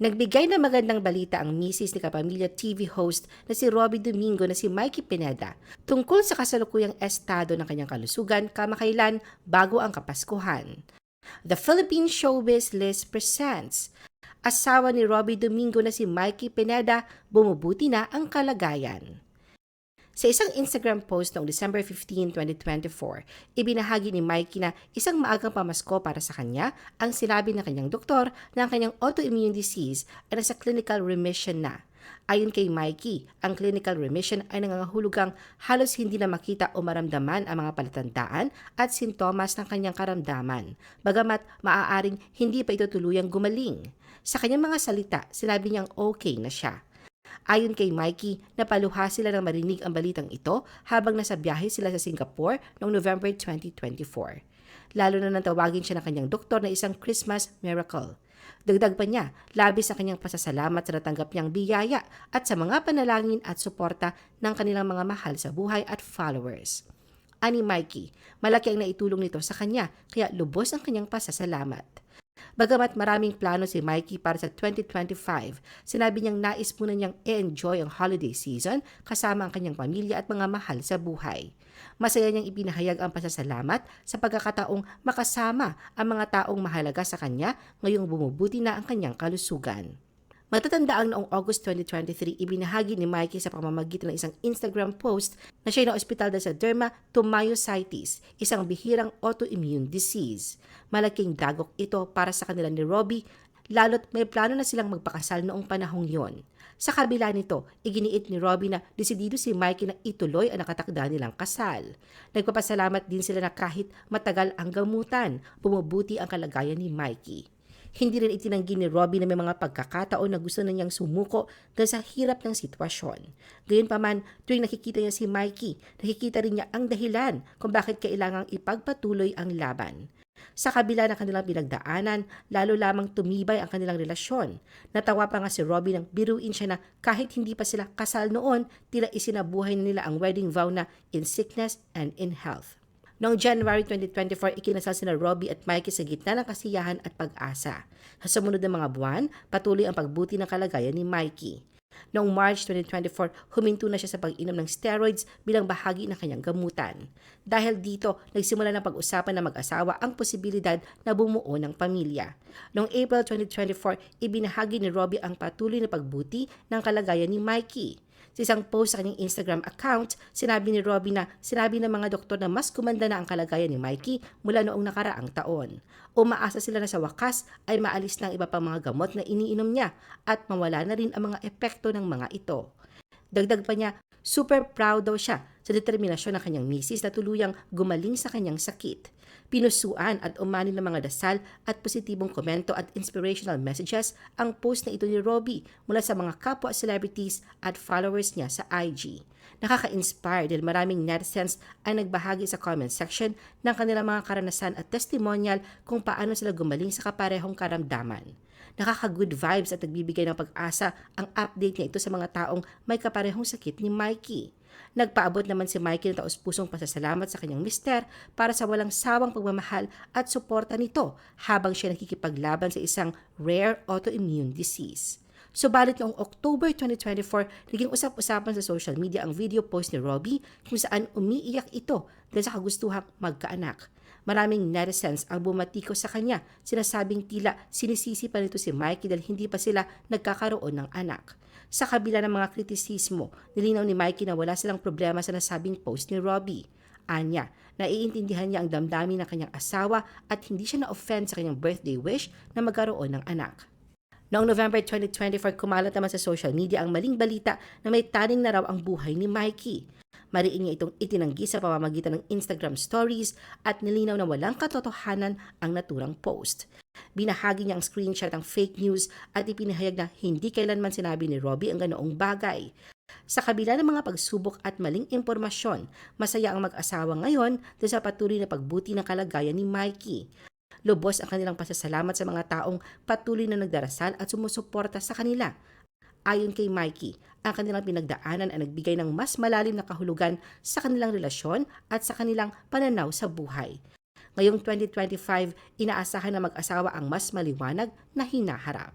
Nagbigay ng magandang balita ang misis ni Kapamilya TV host na si Robbie Domingo na si Mikey Pineda tungkol sa kasalukuyang estado ng kanyang kalusugan kamakailan bago ang Kapaskuhan. The Philippine Showbiz List presents Asawa ni Robbie Domingo na si Mikey Pineda, bumubuti na ang kalagayan. Sa isang Instagram post noong December 15, 2024, ibinahagi ni Mikey na isang maagang pamasko para sa kanya ang sinabi ng kanyang doktor na ang kanyang autoimmune disease ay nasa clinical remission na. Ayon kay Mikey, ang clinical remission ay nangangahulugang halos hindi na makita o maramdaman ang mga palatandaan at sintomas ng kanyang karamdaman, bagamat maaaring hindi pa ito tuluyang gumaling. Sa kanyang mga salita, sinabi niyang okay na siya. Ayon kay Mikey, napaluha sila nang marinig ang balitang ito habang nasa biyahe sila sa Singapore noong November 2024. Lalo na nang tawagin siya ng kanyang doktor na isang Christmas miracle. Dagdag pa niya, labis ang kanyang pasasalamat sa natanggap niyang biyaya at sa mga panalangin at suporta ng kanilang mga mahal sa buhay at followers. Ani Mikey, malaki ang naitulong nito sa kanya kaya lubos ang kanyang pasasalamat. Bagamat maraming plano si Mikey para sa 2025, sinabi niyang nais muna niyang i-enjoy ang holiday season kasama ang kanyang pamilya at mga mahal sa buhay. Masaya niyang ipinahayag ang pasasalamat sa pagkakataong makasama ang mga taong mahalaga sa kanya ngayong bumubuti na ang kanyang kalusugan. Matatanda ang noong August 2023, ibinahagi ni Mikey sa pamamagitan ng isang Instagram post na siya na-ospital dahil sa dermatomyositis, isang bihirang autoimmune disease. Malaking dagok ito para sa kanila ni Robbie, lalo't may plano na silang magpakasal noong panahong yon. Sa kabila nito, iginiit ni Robbie na desidido si Mikey na ituloy ang nakatakda nilang kasal. Nagpapasalamat din sila na kahit matagal ang gamutan, bumubuti ang kalagayan ni Mikey. Hindi rin itinanggi ni Robbie na may mga pagkakataon na gusto na niyang sumuko dahil sa hirap ng sitwasyon. Gayunpaman, tuwing nakikita niya si Mikey, nakikita rin niya ang dahilan kung bakit kailangang ipagpatuloy ang laban. Sa kabila ng kanilang pinagdaanan, lalo lamang tumibay ang kanilang relasyon. Natawa pa nga si Robbie nang biruin siya na kahit hindi pa sila kasal noon, tila isinabuhay na nila ang wedding vow na in sickness and in health. Noong January 2024, ikinasal sina Robbie at Mikey sa gitna ng kasiyahan at pag-asa. Sa sumunod na mga buwan, patuloy ang pagbuti ng kalagayan ni Mikey. Noong March 2024, huminto na siya sa pag-inom ng steroids bilang bahagi ng kanyang gamutan. Dahil dito, nagsimula na pag-usapan ng mag-asawa ang posibilidad na bumuo ng pamilya. Noong April 2024, ibinahagi ni Robbie ang patuloy na pagbuti ng kalagayan ni Mikey. Sa isang post sa kanyang Instagram account, sinabi ni Robbie na sinabi ng mga doktor na mas kumanda na ang kalagayan ni Mikey mula noong nakaraang taon. Umaasa sila na sa wakas ay maalis na ang iba pang mga gamot na iniinom niya at mawala na rin ang mga epekto ng mga ito. Dagdag pa niya, super proud daw siya sa determinasyon ng kanyang misis na tuluyang gumaling sa kanyang sakit. Pinusuan at umani ng mga dasal at positibong komento at inspirational messages ang post na ito ni Robbie mula sa mga kapwa celebrities at followers niya sa IG. Nakaka-inspire dahil maraming netizens ay nagbahagi sa comment section ng kanilang mga karanasan at testimonial kung paano sila gumaling sa kaparehong karamdaman. Nakaka-good vibes at nagbibigay ng pag-asa ang update niya ito sa mga taong may kaparehong sakit ni Mikey. Nagpaabot naman si Mikey ng taus-pusong pasasalamat sa kanyang mister para sa walang sawang pagmamahal at suporta nito habang siya nakikipaglaban sa isang rare autoimmune disease. Subalit noong October 2024, naging usap-usapan sa social media ang video post ni Robbie kung saan umiiyak ito dahil sa kagustuhang magkaanak. Maraming netizens ang bumatiko sa kanya, sinasabing tila sinisisi pa nito si Mikey dahil hindi pa sila nagkakaroon ng anak. Sa kabila ng mga kritisismo, nilinaw ni Mikey na wala silang problema sa nasabing post ni Robbie. Anya, naiintindihan niya ang damdamin ng kanyang asawa at hindi siya na-offend sa kanyang birthday wish na magkaroon ng anak. Noong November 2024, kumalat naman sa social media ang maling balita na may taning na raw ang buhay ni Mikey. Mariin niya itong itinanggi sa pamamagitan ng Instagram stories at nilinaw na walang katotohanan ang naturang post. Binahagi niya ang screenshot ng fake news at ipinahayag na hindi kailanman sinabi ni Robbie ang ganoong bagay. Sa kabila ng mga pagsubok at maling impormasyon, masaya ang mag-asawa ngayon dahil sa patuloy na pagbuti ng kalagayan ni Mikey. Lubos ang kanilang pasasalamat sa mga taong patuloy na nagdarasal at sumusuporta sa kanila. Ayon kay Mikey, ang kanilang pinagdaanan ay nagbigay ng mas malalim na kahulugan sa kanilang relasyon at sa kanilang pananaw sa buhay. Ngayong 2025, inaasahan na mag-asawa ang mas maliwanag na hinaharap.